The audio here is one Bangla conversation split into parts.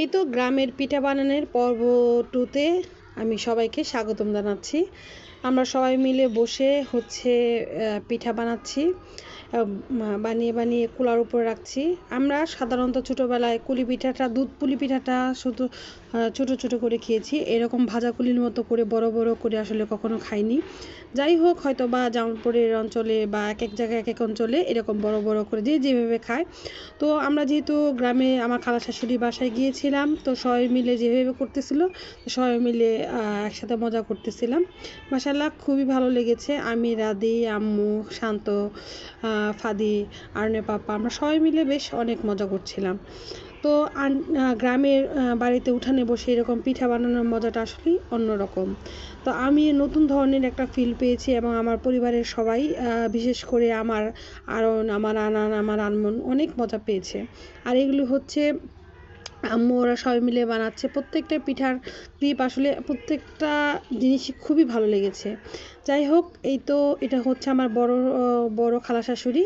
এই তো গ্রামের পিঠা বানানোর পর্ব টুতে আমি সবাইকে স্বাগতম জানাচ্ছি। আমরা সবাই মিলে বসে হচ্ছে পিঠা বানাচ্ছি। বানিয়ে বানিয়ে কুলার উপর রাখছি। আমরা সাধারণত ছোটোবেলায় কুলি পিঠাটা, দুধ পুলি পিঠাটা শুধু ছোটো ছোটো করে খেয়েছি। এরকম ভাজা কুলির মতো করে, বড় বড় করে আসলে কখনো খাইনি। যাই হোক হয়তো বা জামালপুরের অঞ্চলে বা এক এক জায়গায় এক এক অঞ্চলে এরকম বড় বড় করে যে যেভাবে খায়। তো আমরা যেহেতু গ্রামে আমার খালা শাশুড়ি বাসায় গিয়েছিলাম, তো সবাই মিলে যেভাবে করতেছিল, সবাই মিলে একসাথে মজা করতেছিলাম। মাসাল্লাহ খুবই ভালো লেগেছে। আমি রাদি আম্মু, শান্ত ফাদি, আরনে পাপা আমরা সবাই মিলে বেশ অনেক মজা করছিলাম। তো গ্রামের বাড়িতে উঠানে বসে এরকম পিঠা বানানোর মজাটা আসলেই অন্যরকম। তো আমি নতুন ধরনের একটা ফিল পেয়েছি এবং আমার পরিবারের সবাই বিশেষ করে আমার আরন, আমার আনান, আমার আনমন অনেক মজা পেয়েছে। আর এগুলো হচ্ছে আম্মু ওরা সবাই মিলে বানাচ্ছে। প্রত্যেকটা পিঠার ক্লিপ আসলে প্রত্যেকটা জিনিসই খুবই ভালো লেগেছে। যাই হোক, এই তো এটা হচ্ছে আমার বড় বড় খালা শাশুড়ি।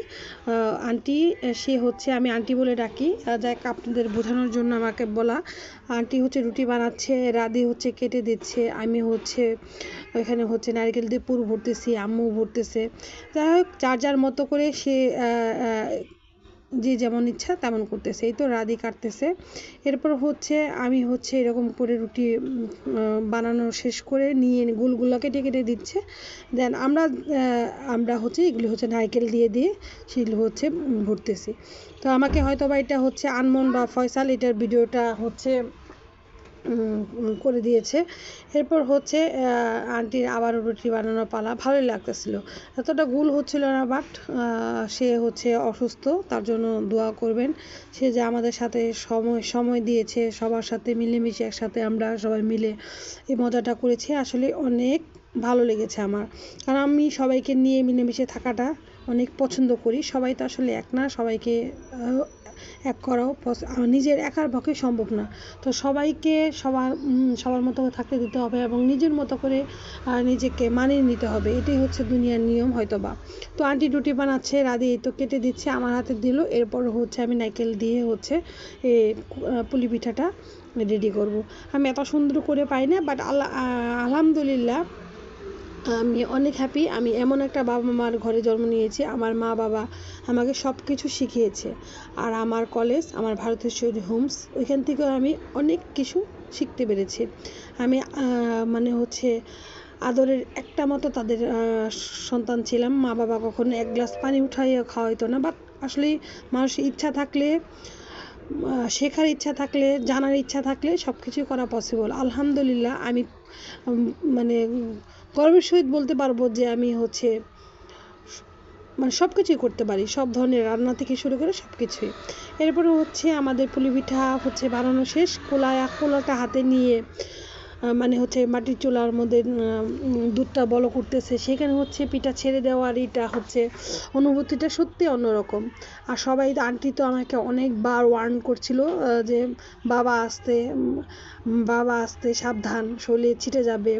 আন্টি, সে হচ্ছে আমি আন্টি বলে ডাকি। যাই আপনাদের বোঝানোর জন্য আমাকে বলা। আন্টি হচ্ছে রুটি বানাচ্ছে, রাধি হচ্ছে কেটে দিচ্ছে, আমি হচ্ছে এখানে হচ্ছে নারকেল দিয়ে পুর ভরতেছি আম্মু ভরতেছে। যাই হোক, যার যার মতো করে সে যে যেমন ইচ্ছা তেমন করতেছে। এই তো রাধি কাটতেছে। এরপর হচ্ছে আমি হচ্ছে এরকম করে রুটি বানানো শেষ করে নিয়ে গুলগুলাকে কেটে কেটে দিচ্ছে। দেন আমরা আমরা হচ্ছে এগুলো হচ্ছে নারকেল দিয়ে দিয়ে সেগুলো হচ্ছে ভরতেছি। তো আমাকে হয়তো বা এটা হচ্ছে আনমন বা ফয়সাল এটার ভিডিওটা হচ্ছে করে দিয়েছে। এরপর হচ্ছে আন্টির আবারও রুটি বানানোর পালা। ভালোই লাগতেছিল। এতটা গুল হচ্ছিল না বাট সে হচ্ছে অসুস্থ, তার জন্য দোয়া করবেন। সে যে আমাদের সাথে সময় সময় দিয়েছে, সবার সাথে মিলেমিশে একসাথে আমরা সবাই মিলে এই মজাটা করেছি। আসলে অনেক ভালো লেগেছে আমার। কারণ আমি সবাইকে নিয়ে মিলেমিশে থাকাটা অনেক পছন্দ করি। সবাই তো আসলে এক না, সবাইকে এক করাও নিজের একার পক্ষে সম্ভব না। তো সবাইকে সবার সবার মতো থাকতে দিতে হবে এবং নিজের মতো করে নিজেকে মানিয়ে নিতে হবে। এটাই হচ্ছে দুনিয়ার নিয়ম হয়তো বা তো আন্টি রুটি বানাচ্ছে, রাধি এই তো কেটে দিচ্ছে, আমার হাতে দিল, এরপর হচ্ছে আমি নারকেল দিয়ে হচ্ছে এ পুলি পিঠাটা রেডি করব। আমি এত সুন্দর করে পাই না বাট আল্লাহ আলহামদুলিল্লাহ আমি অনেক হ্যাপি আমি এমন একটা বাবা মার ঘরে জন্ম নিয়েছি, আমার মা বাবা আমাকে সব কিছু শিখিয়েছে। আর আমার কলেজ আমার ভারতেশ্বরী হোমস, ওইখান থেকেও আমি অনেক কিছু শিখতে পেরেছি। আমি মানে হচ্ছে আদরের একটা মতো তাদের সন্তান ছিলাম। মা বাবা কখনো এক গ্লাস পানি উঠাইয়ে খাওয়াইতো না বাট আসলে মানুষের ইচ্ছা থাকলে শেখার ইচ্ছা থাকলে, জানার ইচ্ছা থাকলে সব কিছুই করা পসিবল আলহামদুলিল্লাহ, আমি মানে গর্বের সহিত বলতে পারব যে আমি হচ্ছে মানে সব কিছুই করতে পারি, সব ধরনের রান্না থেকে শুরু করে সব কিছুই এরপরে হচ্ছে আমাদের পুলি পিঠা হচ্ছে বানানো শেষ, কোলায়, কোলাটা হাতে নিয়ে মানে হচ্ছে মাটির চুলার মধ্যে দুধটা বলো করতেছে সেখানে হচ্ছে পিঠা ছেড়ে দেওয়ার এটা হচ্ছে অনুভূতিটা সত্যি অন্যরকম। আর সবাই, আন্টি তো আমাকে অনেকবার ওয়ার্ন করছিল যে বাবা আসতে বাবা আসতে সাবধান, শরীরে ছিটে যাবে।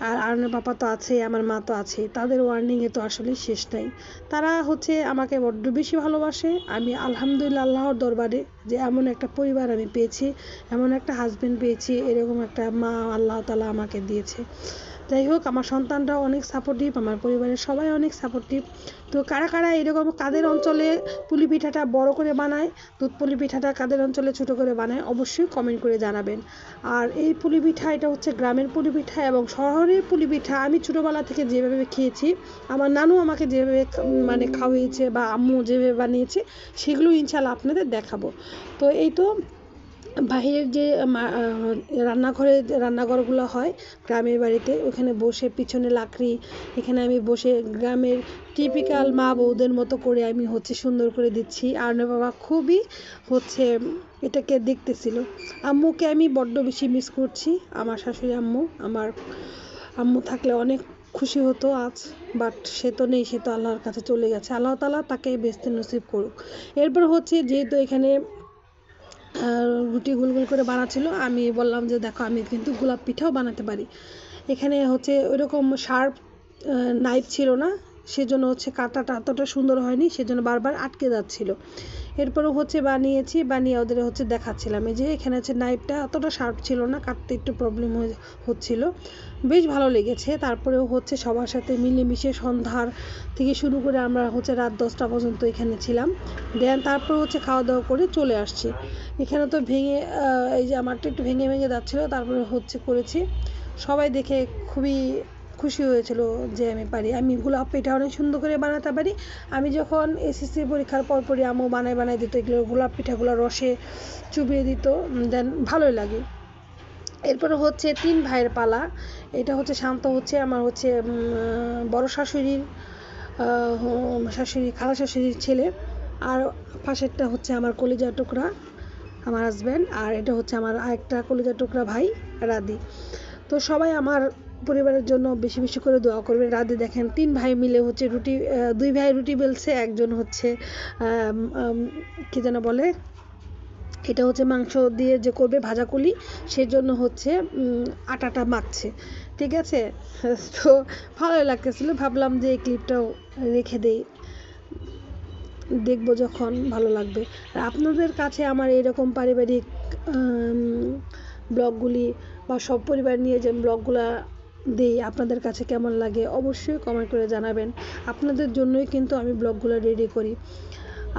আর আরনের পাপা তো আছে আমার মা তো আছে তাদের ওয়ার্নিংয়ে তো আসলে শেষ নাই। তারা হচ্ছে আমাকে বড্ড বেশি ভালোবাসে। আমি আলহামদুলিল্লাহ আল্লাহর দরবারে যে এমন একটা পরিবার আমি পেয়েছি, এমন একটা হাজবেন্ড পেয়েছি, এরকম একটা মা আল্লাহ তালা আমাকে দিয়েছে। যাই হোক, আমার সন্তানরাও অনেক সাপোর্টিভ আমার পরিবারের সবাই অনেক সাপোর্টিভ তো কারা কারা এরকম কাদের অঞ্চলে পুলি পিঠাটা বড় করে বানায়, দুধ পুলি পিঠাটা কাদের অঞ্চলে ছোট করে বানায়, অবশ্যই কমেন্ট করে জানাবেন। আর এই পুলি পিঠা, এটা হচ্ছে গ্রামের পুলি পিঠা এবং শহরের পুলি পিঠা। আমি ছোটোবেলা থেকে যেভাবে খেয়েছি, আমার নানু আমাকে যেভাবে মানে খাওয়িয়েছে বা আম্মু যেভাবে বানিয়েছে, সেগুলো ইনশাল্লাহ আপনাদের দেখাবো। তো এই তো বাহিরের যে রান্নাঘরে রান্নাঘরগুলো হয় গ্রামের বাড়িতে, ওখানে বসে পিছনে লাকড়ি, এখানে আমি বসে গ্রামের টিপিক্যাল মা বউদের মতো করে আমি হচ্ছে সুন্দর করে দিচ্ছি। আর বাবা খুবই হচ্ছে এটাকে দেখতেছিল। আম্মুকে আমি বড্ড বেশি মিস করছি। আমার শাশুড়ি আম্মু, আমার আম্মু থাকলে অনেক খুশি হতো আজ বাট সে তো নেই, সে তো আল্লাহর কাছে চলে গেছে। আল্লাহ তালা তাকে বেস্তে নসিব করুক। এরপর হচ্ছে যেহেতু এখানে রুটি গোল গোল করে বানাচ্ছিল। আমি বললাম যে, দেখো, আমি কিন্তু গোলাপ পিঠাও বানাতে পারি। এখানে হচ্ছে ওইরকম শার্প নাইফ ছিল না, সেজন্য হচ্ছে কাটাটা এতটা সুন্দর হয়নি, সেজন্য বারবার আটকে যাচ্ছিল। এরপরও হচ্ছে বানিয়েছি, বানিয়ে ওদের হচ্ছে দেখাচ্ছিলাম। এই যে এখানে হচ্ছে নাইফটা অতটা শার্প ছিল না, কাটতে একটু প্রবলেম হচ্ছিল। বেশ ভালো লেগেছে। তারপরেও হচ্ছে সবার সাথে মিলেমিশে সন্ধ্যার থেকে শুরু করে আমরা হচ্ছে রাত দশটা পর্যন্ত এখানে ছিলাম। দেন তারপর হচ্ছে খাওয়া দাওয়া করে চলে আসছি। এখানে তো ভেঙে এই যে আমারটা একটু ভেঙে ভেঙে যাচ্ছিল, তারপরে হচ্ছে করেছি। সবাই দেখে খুবই খুশি হয়েছিল যে আমি পারি। আমি গোলাপ পিঠা অনেক সুন্দর করে বানাতে পারি। আমি যখন এসএসসি পরীক্ষার পরপরই বানায় বানাই দিত, এগুলো গোলাপ পিঠাগুলো রসে চুবিয়ে দিত, দেন ভালোই লাগে। এরপরে হচ্ছে তিন ভাইয়ের পালা। এটা হচ্ছে শান্ত হচ্ছে, আমার হচ্ছে বড় শাশুড়ির শাশুড়ি, খালা শাশুড়ির ছেলে। আর পাশেরটা হচ্ছে আমার কলিজার টুকরা, আমার হাজব্যান্ড আর এটা হচ্ছে আমার আরেকটা কলিজার টুকরা ভাই রাদি তো সবাই আমার পরিবারের জন্য বেশি বেশি করে দোয়া করবেন। রাতে দেখেন তিন ভাই মিলে হচ্ছে রুটি দুই ভাই রুটি বেলছে, একজন হচ্ছে কী যেন বলে? এটা হচ্ছে মাংস দিয়ে যে করবে ভাজা কলি, সেজন্য হচ্ছে আটাটা মাখছে। ঠিক আছে? তো ভালোই লাগতেছিল। ভাবলাম যে এই ক্লিপটাও রেখে দেই। দেখব যখন ভালো লাগবে। আর আপনাদের কাছে আমার এরকম পারিবারিক ব্লগগুলি বা সব পরিবার নিয়ে যে ব্লগগুলা দিই আপনাদের কাছে কেমন লাগে অবশ্যই কমেন্ট করে জানাবেন। আপনাদের জন্যই কিন্তু আমি ব্লগগুলো রেডি করি।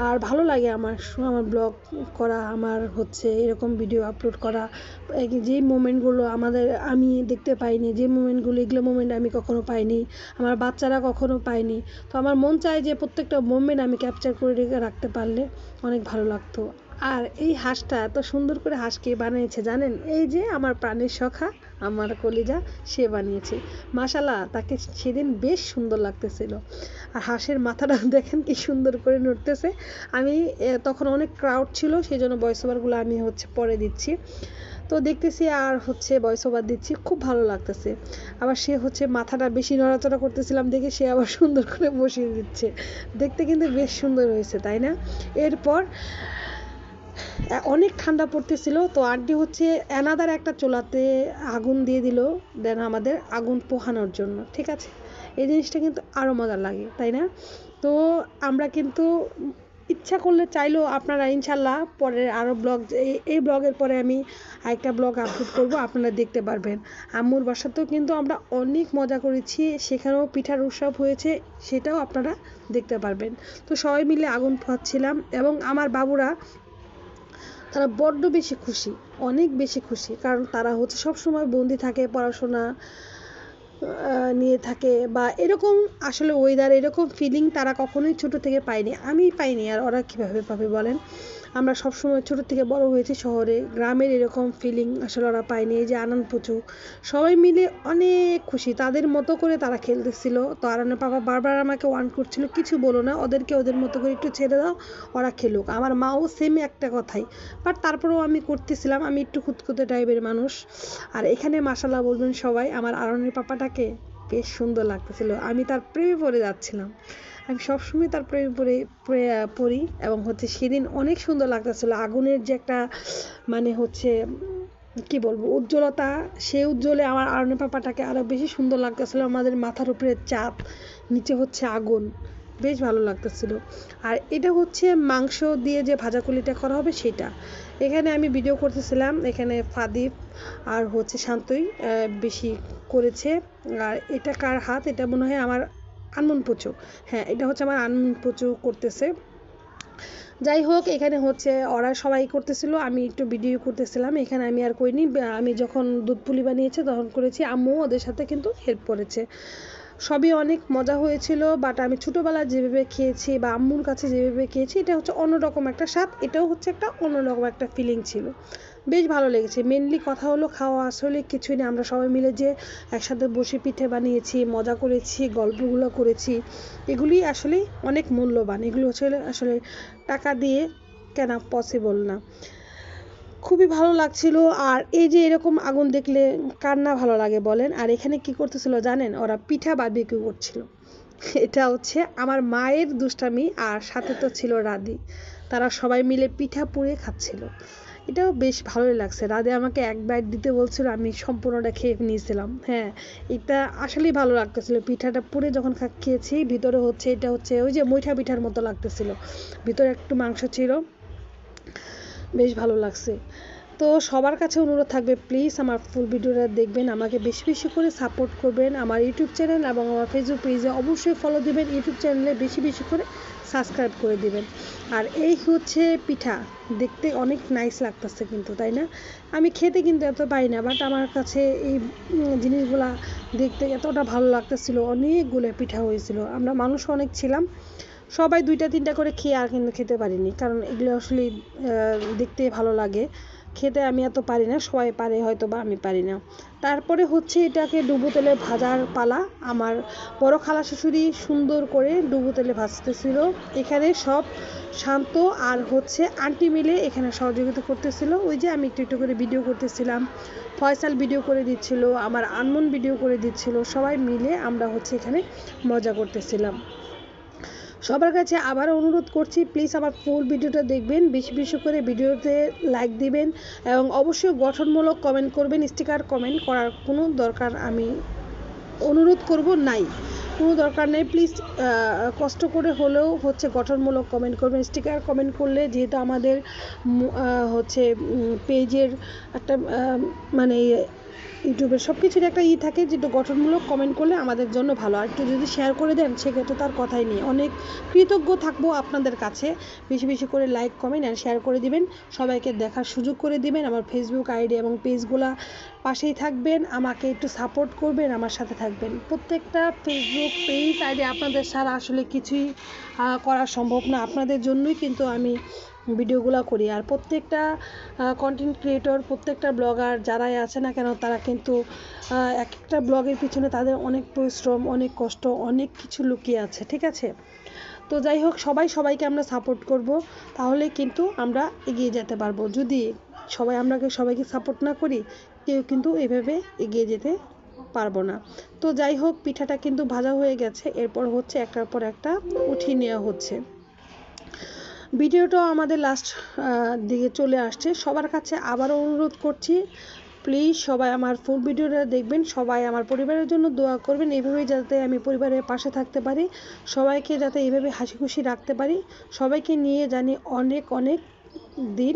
আর ভালো লাগে আমার আমার ব্লগ করা, আমার হচ্ছে এরকম ভিডিও আপলোড করা। যেই মোমেন্টগুলো আমাদের, আমি দেখতে পাইনি, যে মোমেন্টগুলো এগুলো মোমেন্ট আমি কখনো পাইনি, আমার বাচ্চারা কখনো পায়নি তো আমার মন চায় যে প্রত্যেকটা মোমেন্ট আমি ক্যাপচার করে রেখে রাখতে পারলে অনেক ভালো লাগতো। আর এই হাঁসটা এত সুন্দর করে হাঁস কে বানিয়েছে জানেন? এই যে আমার প্রাণের সখা, আমার কলিজা, সে বানিয়েছে। মাশাল্লাহ তাকে সেদিন বেশ সুন্দর লাগতেছিল। আর হাঁসের মাথাটা দেখেন কি সুন্দর করে নড়তেছে। আমি তখন অনেক ক্রাউড ছিল সেই জন্য ভয়েস ওভারগুলো আমি হচ্ছে পরে দিচ্ছি। তো দেখতেছি আর হচ্ছে ভয়েস ওভার দিচ্ছি, খুব ভালো লাগতেছে। আবার সে হচ্ছে মাথাটা বেশি নড়াচড়া করতেছিলাম দেখে সে আবার সুন্দর করে বসিয়ে দিচ্ছে। দেখতে কিন্তু বেশ সুন্দর হয়েছে, তাই না? এরপর অনেক ঠান্ডা পড়তেছিল। তো আন্টি হচ্ছে অ্যানাদার একটা চোলাতে আগুন দিয়ে দিল, দেন আমাদের আগুন পোহানোর জন্য, ঠিক আছে? এই জিনিসটা কিন্তু আরও মজার লাগে, তাই না? তো আমরা কিন্তু ইচ্ছা করলে চাইলেও আপনারা ইনশাল্লাহ পরের আরও ব্লগ, এই ব্লগের পরে আমি আরেকটা ব্লগ আপলোড করব, আপনারা দেখতে পারবেন। আম্মুর বাসাতেও কিন্তু আমরা অনেক মজা করেছি, সেখানেও পিঠার উৎসব হয়েছে, সেটাও আপনারা দেখতে পারবেন। তো সবাই মিলে আগুন পোহাচ্ছিলাম এবং আমার বাবুরা তারা বড্ড বেশি খুশি, অনেক বেশি খুশি। কারণ তারা হচ্ছে সব সময় বন্দি থাকে, পড়াশোনা নিয়ে থাকে বা এরকম আসলে ওয়েদার এরকম ফিলিং তারা কখনোই ছোট থেকে পায়নি। আমি পাইনি, আর ওরা কীভাবে পাবে বলেন? আমরা সবসময় ছোটো থেকে বড় হয়েছি শহরে। গ্রামের এরকম ফিলিং আসলে ওরা পায়নি। এই যে আনন্দ পুচু সবাই মিলে অনেক খুশি। তাদের মতো করে তারা খেলতেছিল। তো আরানের বাবা বারবার আমাকে ওয়ান করছিল, কিছু বলো না। ওদেরকে ওদের মতো করে একটু ছেড়ে দাও। ওরা খেলুক। আমার মাও সেম একটা কথাই। বাট তারপরেও আমি করতেছিলাম। আমি একটু খুঁতখুঁতে টাইপের মানুষ। আর এখানে মাসাল্লাহ বলবেন সবাই, আমার আরনের পাপাটাকে বেশ সুন্দর লাগতেছিল। আমি তার প্রেমে পড়ে যাচ্ছিলাম। আমি সবসময় তার প্রেমে পড়ে, পড়ি এবং হচ্ছে সেদিন অনেক সুন্দর লাগতেছিল। আগুনের যে একটা মানে হচ্ছে, কি বলব, উজ্জ্বলতা সে উজ্জ্বলে আমার আরনে পাপাটাকে আরও বেশি সুন্দর লাগতেছিল। আমাদের মাথার উপরে চাপ নিচে হচ্ছে আগুন। বেশ ভালো লাগতেছিল। আর এটা হচ্ছে মাংস দিয়ে যে ভাজাকুলিটা করা হবে সেটা। এখানে আমি ভিডিও করতেছিলাম, এখানে ফাদিপ আর হচ্ছে শান্তই বেশি করেছে। আর এটা কার হাত? এটা মনে হয় আমার আনমন পচু। হ্যাঁ এটা হচ্ছে আমার আনমন পচু করতেছে। যাই হোক, এখানে হচ্ছে ওরা সবাই করতেছিল, আমি একটু ভিডিও করতেছিলাম, এখানে আমি আর করিনি আমি যখন দুধ পুলি বানিয়েছে তখন করেছি, আম্মু ওদের সাথে কিন্তু হেল্প করেছে। সবই অনেক মজা হয়েছিল বাট আমি ছোটোবেলায় যেভাবে খেয়েছি বা আম্মুর কাছে যেভাবে খেয়েছি, এটা হচ্ছে অন্যরকম একটা স্বাদ, এটাও হচ্ছে একটা অন্যরকম একটা ফিলিং ছিল। বেশ ভালো লেগেছে মেনলি কথা হলো খাওয়া, আসলে কিছুই না, আমরা সবাই মিলে যে একসাথে বসে পিঠে বানিয়েছি, মজা করেছি, গল্পগুলো করেছি, এগুলি আসলে অনেক মূল্যবান, এগুলো হচ্ছে আসলে টাকা দিয়ে কেনা পসিবল না। খুবই ভালো লাগছিল। আর এই যে এরকম আগুন দেখলে কার না ভালো লাগে বলেন। আর এখানে কি করতেছিল জানেন? ওরা পিঠা বারবিকিউ করছিল। এটা হচ্ছে আমার মায়ের দুষ্টামি আর সাথে তো ছিল রাদি তারা সবাই মিলে পিঠা পুড়ে খাচ্ছিল। এটাও বেশ ভালোই লাগছে। রাধে আমাকে এক বাইট দিতে বলছিল, আমি সম্পূর্ণটা খেয়ে নিয়েছিলাম। হ্যাঁ এটা আসলেই ভালো লাগতেছিল। পিঠাটা পুরে যখন খেয়েছি, ভিতরে হচ্ছে, এটা হচ্ছে ওই যে মুইঠা পিঠার মতো লাগতেছিল। ভিতরে একটু মাংস ছিল। বেশ ভালো লাগছে। তো সবার কাছে অনুরোধ থাকবে প্লিজ আমার ফুল ভিডিওটা দেখবেন, আমাকে বেশি বেশি করে সাপোর্ট করবেন। আমার ইউটিউব চ্যানেল এবং আমার ফেসবুক পেজে অবশ্যই ফলো দিবেন ইউটিউব চ্যানেলে বেশি বেশি করে সাবস্ক্রাইব করে দিবেন। আর এই হচ্ছে পিঠা, দেখতে অনেক নাইস লাগতেছে কিন্তু, তাই না? আমি খেতে কিন্তু এত পাই না বাট আমার কাছে এই জিনিসগুলা দেখতে এতটা ভালো লাগতেছিল, অনেকগুলো পিঠা হয়েছিল। আমরা মানুষ অনেক ছিলাম সবাই দুইটা তিনটা করে খেয়ে আর কিন্তু খেতে পারিনি। কারণ এগুলো আসলে দেখতে ভালো লাগে। খেতে আমি এত পারি না, সবাই পারে হয়তো বা আমি পারি না। তারপরে হচ্ছে এটাকে ডুবো তেলে ভাজার পালা। আমার বড় খালা শাশুড়ি সুন্দর করে ডুবো তেলে ভাজতেছিল। এখানে সব শান্ত আর হচ্ছে আন্টি মিলে এখানে সহযোগিতা করতেছিল। ওই যে আমি একটু একটু করে ভিডিও করতেছিলাম। ফয়সাল ভিডিও করে দিচ্ছিল, আমার আনমন ভিডিও করে দিচ্ছিল। সবাই মিলে আমরা হচ্ছে এখানে মজা করতেছিলাম। সবার কাছে আবার অনুরোধ করছি প্লিজ আমার ফুল ভিডিওটা দেখবেন, বেশি বেশি করে ভিডিওতে লাইক দিবেন এবং অবশ্যই গঠনমূলক কমেন্ট করবেন স্টিকার কমেন্ট করার কোনো দরকার আমি অনুরোধ করব নাই। কোনো দরকার নেই প্লিজ কষ্ট করে হলেও হচ্ছে গঠনমূলক কমেন্ট করবেন স্টিকার কমেন্ট করলে যেহেতু আমাদের হচ্ছে পেজের একটা মানে ইউটিউবের সব কিছুর একটা ই থাকে যেটা গঠনমূলক কমেন্ট করলে আমাদের জন্য ভালো। আর একটু যদি শেয়ার করে দেন, সেক্ষেত্রে তার কথাই নেই। অনেক কৃতজ্ঞ থাকব আপনাদের কাছে। বেশি বেশি করে লাইক কমেন্ট আর শেয়ার করে দিবেন। সবাইকে দেখার সুযোগ করে দিবেন। আমার ফেসবুক আইডি এবং পেজগুলা পাশেই থাকবেন। আমাকে একটু সাপোর্ট করবেন, আমার সাথে থাকবেন। প্রত্যেকটা ফেসবুক পেজ আইডি আপনাদের ছাড়া আসলে কিছুই করা সম্ভব না। আপনাদের জন্যই কিন্তু আমি ভিডিওগুলো করি। আর প্রত্যেকটা কন্টেন্ট ক্রিয়েটর প্রত্যেকটা ব্লগার যারাই আছে না কেন, তারা কিন্তু এক একটা ব্লগের পিছনে তাদের অনেক পরিশ্রম, অনেক কষ্ট, অনেক কিছু লুকিয়ে আছে, ঠিক আছে? তো যাই হোক, সবাই সবাইকে আমরা সাপোর্ট করব, তাহলে কিন্তু আমরা এগিয়ে যেতে পারব। যদি সবাই, আমরা সবাইকে সাপোর্ট না করি, কেউ কিন্তু এভাবে এগিয়ে যেতে পারব না। তো যাই হোক, পিঠাটা কিন্তু ভাজা হয়ে গেছে, এরপর হচ্ছে একটার পর একটা উঠিয়ে নেওয়া হচ্ছে। ভিডিওটাও আমাদের লাস্ট দিকে চলে আসছে। সবার কাছে আবারও অনুরোধ করছি প্লিজ সবাই আমার ফুল ভিডিওটা দেখবেন সবাই আমার পরিবারের জন্য দোয়া করবেন এইভাবেই যাতে আমি পরিবারের পাশে থাকতে পারি সবাইকে যাতে এইভাবে হাসি খুশি রাখতে পারি সবাইকে নিয়ে জানি অনেক অনেক দিন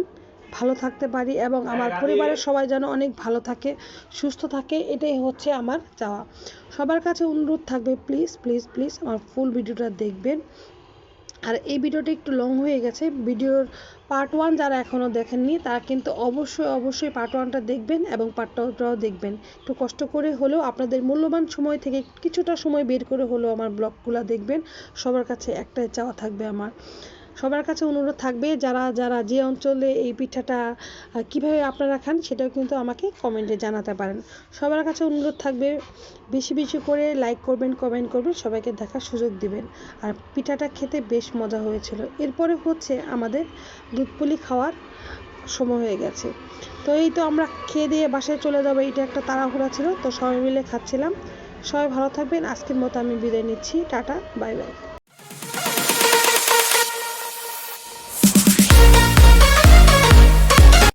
ভালো থাকতে পারি এবং আমার পরিবারের সবাই যেন অনেক ভালো থাকে সুস্থ থাকে এটাই হচ্ছে আমার চাওয়া। সবার কাছে অনুরোধ থাকবে প্লিজ প্লিজ প্লিজ আমার ফুল ভিডিওটা দেখবেন। আর এই ভিডিওটা একটু লং হয়ে গেছে। ভিডিওর পার্ট ওয়ান যারা এখনও দেখেননি, তারা কিন্তু অবশ্যই অবশ্যই পার্ট ওয়ানটা দেখবেন এবং পার্ট টুটাও দেখবেন। একটু কষ্ট করে হলেও আপনাদের মূল্যবান সময় থেকে কিছুটা সময় বের করে হলেও আমার ব্লগগুলো দেখবেন। সবার কাছে একটাই চাওয়া থাকবে আমার। সবার কাছে অনুরোধ থাকবে যারা যারা যে অঞ্চলে এই পিঠাটা কীভাবে আপনারা খান সেটাও কিন্তু আমাকে কমেন্টে জানাতে পারেন। সবার কাছে অনুরোধ থাকবে বেশি বেশি করে লাইক করবেন কমেন্ট করবেন, সবাইকে দেখার সুযোগ দিবেন। আর পিঠাটা খেতে বেশ মজা হয়েছিল। এরপরে হচ্ছে আমাদের দুধ পুলি খাওয়ার সময় হয়ে গেছে। তো এই তো আমরা খেয়ে দিয়ে বাসায় চলে যাব এটা একটা তাড়াহুড়া ছিল, তো সবাই মিলে খাচ্ছিলাম। সবাই ভালো থাকবেন, আজকের মতো আমি বিদায় নিচ্ছি, টাটা, বাই বাই।